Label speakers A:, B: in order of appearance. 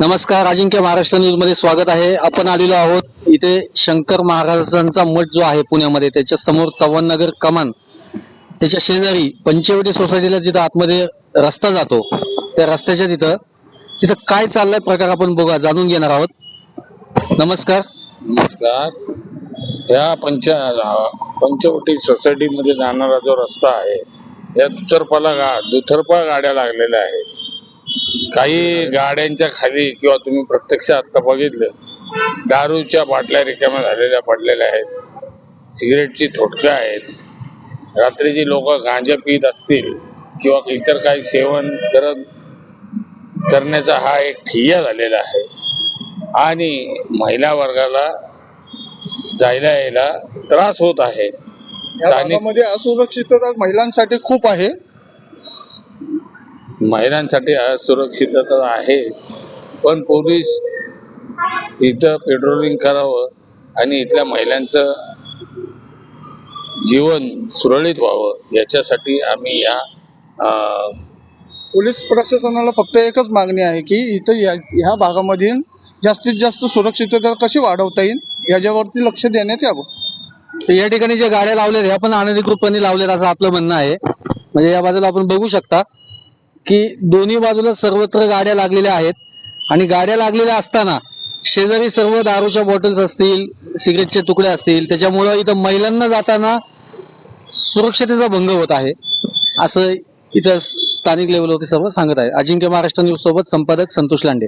A: नमस्कार अजिंक्य महाराष्ट्र न्यूजमध्ये स्वागत आहे. आपण आलेलो आहोत इथे शंकर महाराजांचा मठ जो आहे पुण्यामध्ये त्याच्यासमोर चव्हाणनगर कमान. त्याच्या शेजारी पंचवटी सोसायटीला जिथं आतमध्ये रस्ता जातो त्या रस्त्याच्या तिथं तिथं काय चाललंय प्रकार आपण बघा जाणून घेणार आहोत. नमस्कार.
B: नमस्कार. या पंच पंचवटी सोसायटीमध्ये जाणारा जो रस्ता आहे या दुतर्फाला गा दुतर्फा गाड्या लागलेल्या आहेत. काही गाड्यांच्या खाली किंवा तुम्ही प्रत्यक्ष आता बघितलं दारूच्या बाटल्या रिकाम्या झालेल्या पडलेल्या आहेत सिगरेटची थोटक्या आहेत रात्रीची लोक गांजा पित असतील किंवा इतर काही सेवन करत करण्याचा हा एक ठिय्या झालेला आहे. आणि महिला वर्गाला जायला यायला त्रास होत आहे.
C: असुरक्षितता महिलांसाठी खूप आहे.
B: महिलांसाठी असुरक्षितता आहे पण पोलीस इथं पेट्रोलिंग करावं आणि इथल्या महिलांचं जीवन सुरळीत व्हावं याच्यासाठी आम्ही या
C: पोलीस प्रशासनाला फक्त एकच मागणी आहे की इथं या ह्या भागामधील जास्तीत जास्त सुरक्षितता कशी वाढवता येईल याच्यावरती लक्ष देण्यात यावं.
A: तर या ठिकाणी ज्या गाड्या लावल्यात ह्या पण अनधिकृतपणे लावल्यात असं आपलं म्हणणं आहे. म्हणजे या बाजूला आपण बघू शकता की दोन्ही बाजूला सर्वत्र गाड्या लागलेल्या आहेत. आणि गाड्या लागलेल्या असताना शेजारी सर्व दारूच्या बॉटल्स असतील सिगरेटचे तुकडे असतील त्याच्यामुळं इथं महिलांना जाताना सुरक्षतेचा भंग होत आहे. असं इथं स्थानिक लेवलवरती सर्व सांगत आहे. अजिंक्य महाराष्ट्र न्यूज सोबत संपादक संतोष लांडे.